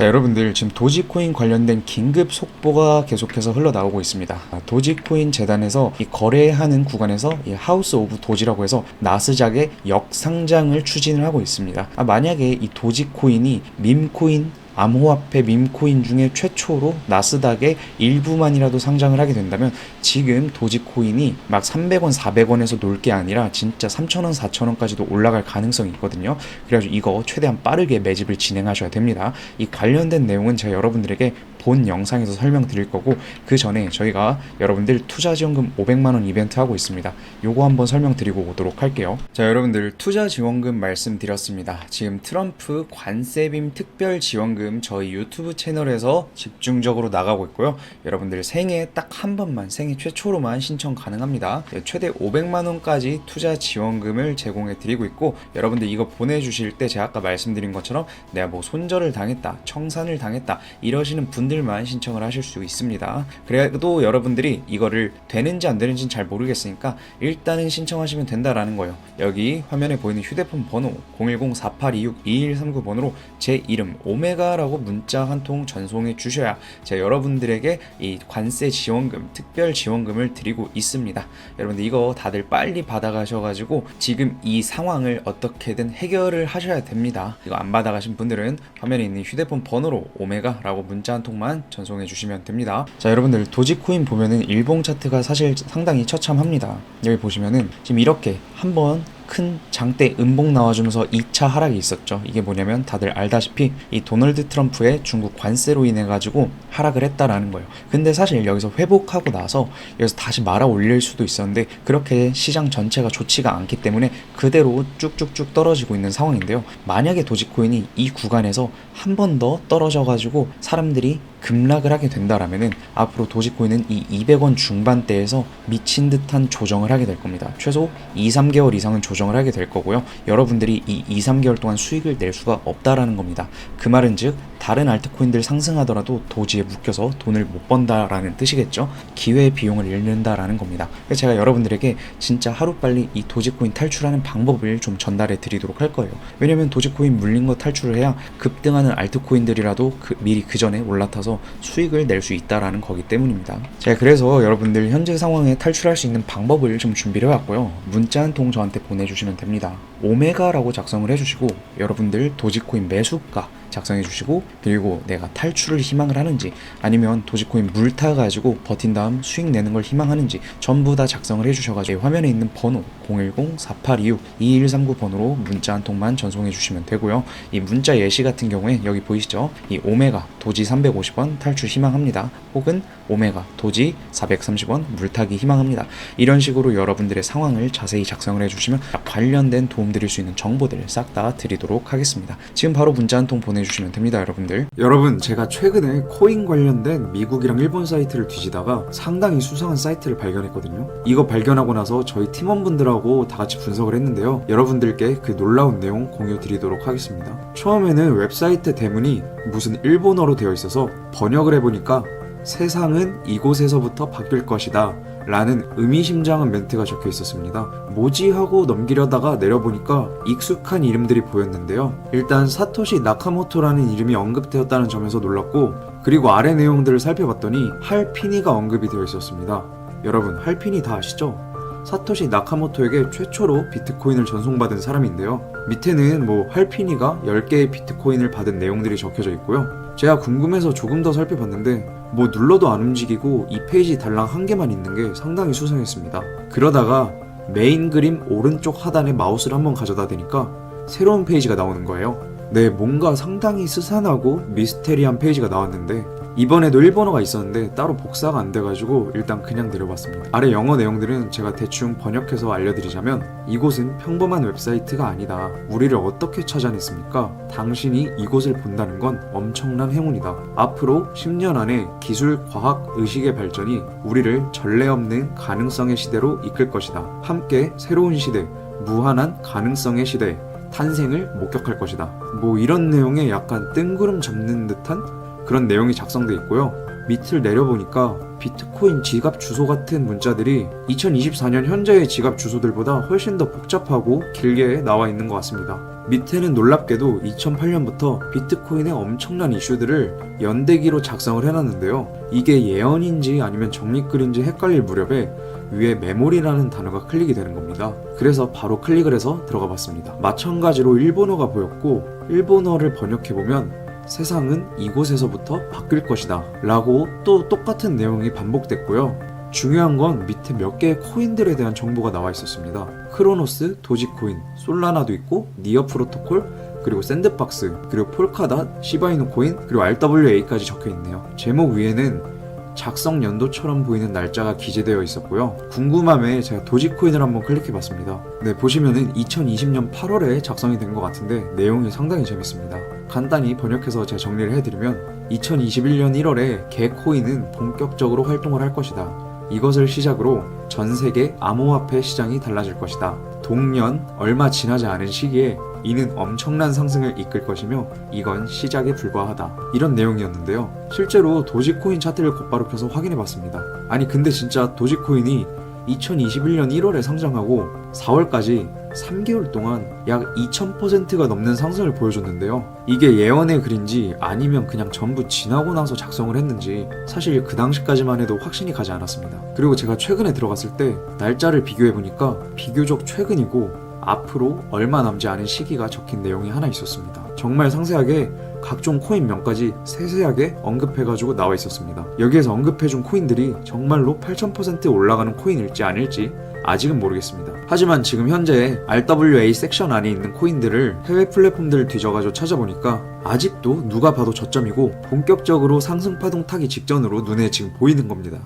자 여러분들 지금 도지코인 관련된 긴급 속보가 계속해서 흘러나오고 있습니다. 아, 도지코인 재단에서 이 거래하는 구간에서 이 하우스 오브 도지라고 해서 나스닥의 역상장을 추진을 하고 있습니다. 아, 만약에 이 도지코인이 밈코인 암호화폐 밈코인 중에 최초로 나스닥에 일부만이라도 상장을 하게 된다면 지금 도지코인이 막 300원, 400원에서 놀 게 아니라 진짜 3,000원, 4,000원까지도 올라갈 가능성이 있거든요. 그래가지고 이거 최대한 빠르게 매집을 진행하셔야 됩니다. 이 관련된 내용은 제가 여러분들에게 본 영상에서 설명드릴 거고 그 전에 저희가 여러분들 투자 지원금 500만 원 이벤트 하고 있습니다. 요거 한번 설명드리고 오도록 할게요. 자, 여러분들 투자 지원금 말씀드렸습니다. 지금 트럼프 관세빔 특별 지원금 저희 유튜브 채널에서 집중적으로 나가고 있고요. 여러분들 생애 딱 한 번만 생애 최초로만 신청 가능합니다. 네, 최대 500만 원까지 투자 지원금을 제공해 드리고 있고 여러분들 이거 보내주실 때 제가 아까 말씀드린 것처럼 내가 뭐 손절을 당했다, 청산을 당했다 이러시는 분들 만 신청을 하실 수 있습니다. 그래도 여러분들이 이거를 되는지 안 되는지는 잘 모르겠으니까 일단은 신청하시면 된다라는 거예요. 여기 화면에 보이는 휴대폰 번호 010-4826-2139 번호로 제 이름 오메가라고 문자 한 통 전송해 주셔야 제가 여러분들에게 이 관세 지원금, 특별 지원금을 드리고 있습니다. 여러분들 이거 다들 빨리 받아가셔가지고 지금 이 상황을 어떻게든 해결을 하셔야 됩니다. 이거 안 받아가신 분들은 화면에 있는 휴대폰 번호로 오메가라고 문자 한 통만 전송해 주시면 됩니다. 자 여러분들 도지코인 보면은 일봉 차트가 사실 상당히 처참합니다. 여기 보시면은 지금 이렇게 한번 큰 장대 음봉 나와주면서 2차 하락이 있었죠. 이게 뭐냐면 다들 알다시피 이 도널드 트럼프의 중국 관세로 인해 가지고 하락을 했다라는 거예요. 근데 사실 여기서 회복하고 나서 여기서 다시 말아 올릴 수도 있었는데 그렇게 시장 전체가 좋지가 않기 때문에 그대로 쭉쭉쭉 떨어지고 있는 상황인데요. 만약에 도지코인이 이 구간에서 한 번 더 떨어져 가지고 사람들이 급락을 하게 된다라면은 앞으로 도지코인은 이 200원 중반대에서 미친 듯한 조정을 하게 될 겁니다. 최소 2, 3개월 이상은 조정을 하게 될 거고요. 여러분들이 이 2, 3개월 동안 수익을 낼 수가 없다라는 겁니다. 그 말은 즉 다른 알트코인들 상승하더라도 도지에 묶여서 돈을 못 번다라는 뜻이겠죠. 기회의 비용을 잃는다라는 겁니다. 그래서 제가 여러분들에게 진짜 하루빨리 이 도지코인 탈출하는 방법을 좀 전달해 드리도록 할 거예요. 왜냐면 도지코인 물린 거 탈출을 해야 급등하는 알트코인들이라도 그 미리 그 전에 올라타서 수익을 낼 수 있다라는 거기 때문입니다. 제가 그래서 여러분들 현재 상황에 탈출할 수 있는 방법을 좀 준비를 해왔고요. 문자 한 통 저한테 보내주시면 됩니다. 오메가라고 작성을 해주시고 여러분들 도지코인 매수가 작성해 주시고 그리고 내가 탈출을 희망을 하는지 아니면 도지코인 물 타 가지고 버틴 다음 수익 내는 걸 희망하는지 전부 다 작성을 해 주셔가지고 화면에 있는 번호 010-4826-2139 번호로 문자 한 통만 전송해 주시면 되고요. 이 문자 예시 같은 경우에 여기 보이시죠? 이 오메가 도지 350원 탈출 희망합니다. 혹은 오메가 도지 430원 물타기 희망합니다. 이런 식으로 여러분들의 상황을 자세히 작성을 해주시면 관련된 도움 드릴 수 있는 정보들 싹다 드리도록 하겠습니다. 지금 바로 문자 한 통 보내주시면 됩니다 여러분들. 여러분 제가 최근에 코인 관련된 미국이랑 일본 사이트를 뒤지다가 상당히 수상한 사이트를 발견했거든요. 이거 발견하고 나서 저희 팀원분들하고 다 같이 분석을 했는데요. 여러분들께 그 놀라운 내용 공유 드리도록 하겠습니다. 처음에는 웹사이트 대문이 무슨 일본어로 되어 있어서 번역을 해보니까 세상은 이곳에서부터 바뀔 것이다 라는 의미심장한 멘트가 적혀 있었습니다. 뭐지 하고 넘기려다가 내려보니까 익숙한 이름들이 보였는데요. 일단 사토시 나카모토라는 이름이 언급되었다는 점에서 놀랐고 그리고 아래 내용들을 살펴봤더니 할피니가 언급이 되어 있었습니다. 여러분 할피니 다 아시죠? 사토시 나카모토에게 최초로 비트코인을 전송받은 사람인데요. 밑에는 뭐 할피니가 10개의 비트코인을 받은 내용들이 적혀져 있고요. 제가 궁금해서 조금 더 살펴봤는데 뭐 눌러도 안 움직이고 이 페이지 달랑 한 개만 있는 게 상당히 수상했습니다. 그러다가 메인 그림 오른쪽 하단에 마우스를 한번 가져다 대니까 새로운 페이지가 나오는 거예요. 네, 뭔가 상당히 스산하고 미스테리한 페이지가 나왔는데 이번에도 일본어가 있었는데 따로 복사가 안 돼가지고 일단 그냥 내려봤습니다. 아래 영어 내용들은 제가 대충 번역해서 알려드리자면 이곳은 평범한 웹사이트가 아니다. 우리를 어떻게 찾아냈습니까? 당신이 이곳을 본다는 건 엄청난 행운이다. 앞으로 10년 안에 기술, 과학, 의식의 발전이 우리를 전례 없는 가능성의 시대로 이끌 것이다. 함께 새로운 시대, 무한한 가능성의 시대, 탄생을 목격할 것이다. 뭐 이런 내용에 약간 뜬구름 잡는 듯한 그런 내용이 작성돼 있고요. 밑을 내려보니까 비트코인 지갑 주소 같은 문자들이 2024년 현재의 지갑 주소들보다 훨씬 더 복잡하고 길게 나와 있는 것 같습니다. 밑에는 놀랍게도 2008년부터 비트코인의 엄청난 이슈들을 연대기로 작성을 해놨는데요. 이게 예언인지 아니면 정리글인지 헷갈릴 무렵에 위에 메모리라는 단어가 클릭이 되는 겁니다. 그래서 바로 클릭을 해서 들어가 봤습니다. 마찬가지로 일본어가 보였고 일본어를 번역해보면 세상은 이곳에서부터 바뀔 것이다 라고 또 똑같은 내용이 반복됐고요. 중요한 건 밑에 몇 개의 코인들에 대한 정보가 나와 있었습니다. 크로노스, 도지코인, 솔라나도 있고 니어 프로토콜, 그리고 샌드박스, 그리고 폴카닷, 시바이누 코인, 그리고 RWA까지 적혀 있네요. 제목 위에는 작성 연도처럼 보이는 날짜가 기재되어 있었고요. 궁금함에 제가 도지코인을 한번 클릭해 봤습니다. 네, 보시면은 2020년 8월에 작성이 된 것 같은데 내용이 상당히 재밌습니다. 간단히 번역해서 제가 정리를 해드리면 2021년 1월에 개코인은 본격적으로 활동을 할 것이다. 이것을 시작으로 전 세계 암호화폐 시장이 달라질 것이다. 동년 얼마 지나지 않은 시기에 이는 엄청난 상승을 이끌 것이며 이건 시작에 불과하다. 이런 내용이었는데요. 실제로 도지코인 차트를 곧바로 펴서 확인해 봤습니다. 아니 근데 진짜 도지코인이 2021년 1월에 상장하고 4월까지 3개월 동안 약 2000%가 넘는 상승을 보여줬는데요. 이게 예언의 글인지 아니면 그냥 전부 지나고 나서 작성을 했는지 사실 그 당시까지만 해도 확신이 가지 않았습니다. 그리고 제가 최근에 들어갔을 때 날짜를 비교해 보니까 비교적 최근이고 앞으로 얼마 남지 않은 시기가 적힌 내용이 하나 있었습니다. 정말 상세하게 각종 코인명까지 세세하게 언급해가지고 나와 있었습니다. 여기에서 언급해준 코인들이 정말로 8000% 올라가는 코인일지 아닐지 아직은 모르겠습니다. 하지만 지금 현재 RWA 섹션 안에 있는 코인들을 해외 플랫폼들을 뒤져가지고 찾아보니까 아직도 누가 봐도 저점이고 본격적으로 상승 파동 타기 직전으로 눈에 지금 보이는 겁니다.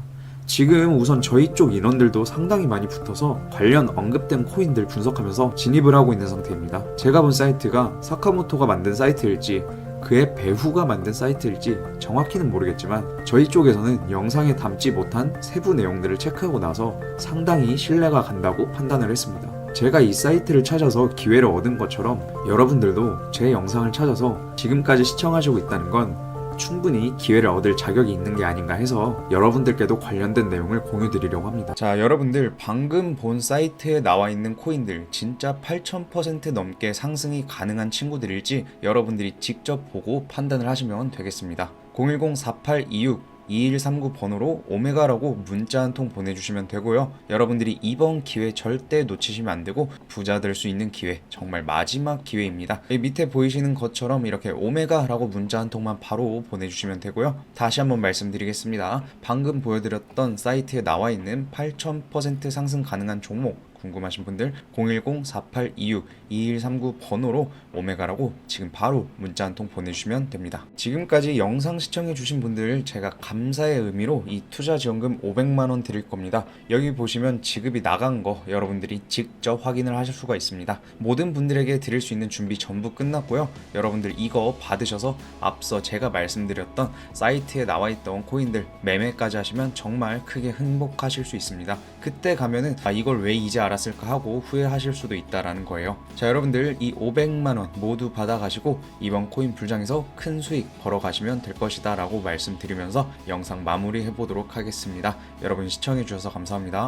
지금 우선 저희 쪽 인원들도 상당히 많이 붙어서 관련 언급된 코인들 분석하면서 진입을 하고 있는 상태입니다. 제가 본 사이트가 사카모토가 만든 사이트일지 그의 배후가 만든 사이트일지 정확히는 모르겠지만 저희 쪽에서는 영상에 담지 못한 세부 내용들을 체크하고 나서 상당히 신뢰가 간다고 판단을 했습니다. 제가 이 사이트를 찾아서 기회를 얻은 것처럼 여러분들도 제 영상을 찾아서 지금까지 시청하시고 있다는 건 충분히 기회를 얻을 자격이 있는 게 아닌가 해서 여러분들께도 관련된 내용을 공유 드리려고 합니다. 자, 여러분들 방금 본 사이트에 나와 있는 코인들 진짜 8,000% 넘게 상승이 가능한 친구들일지 여러분들이 직접 보고 판단을 하시면 되겠습니다. 010-4826 2139 번호로 오메가라고 문자 한 통 보내주시면 되고요. 여러분들이 이번 기회 절대 놓치시면 안 되고 부자 될 수 있는 기회, 정말 마지막 기회입니다. 이 밑에 보이시는 것처럼 이렇게 오메가라고 문자 한 통만 바로 보내주시면 되고요. 다시 한번 말씀드리겠습니다. 방금 보여드렸던 사이트에 나와 있는 8,000% 상승 가능한 종목 궁금하신 분들 010-4826-2139 번호로 오메가라고 지금 바로 문자 한 통 보내주시면 됩니다. 지금까지 영상 시청해주신 분들 제가 감사의 의미로 이 투자 지원금 500만원 드릴 겁니다. 여기 보시면 지급이 나간 거 여러분들이 직접 확인을 하실 수가 있습니다. 모든 분들에게 드릴 수 있는 준비 전부 끝났고요. 여러분들 이거 받으셔서 앞서 제가 말씀드렸던 사이트에 나와 있던 코인들 매매까지 하시면 정말 크게 행복하실 수 있습니다. 그때 가면은 아 이걸 왜 이제 알 았을까 하고 후회하실 수도 있다라는 거예요. 자 여러분들 이 500만 원 모두 받아가시고 이번 코인 불장에서 큰 수익 벌어 가시면 될 것이다라고 말씀드리면서 영상 마무리해 보도록 하겠습니다. 여러분 시청해 주셔서 감사합니다.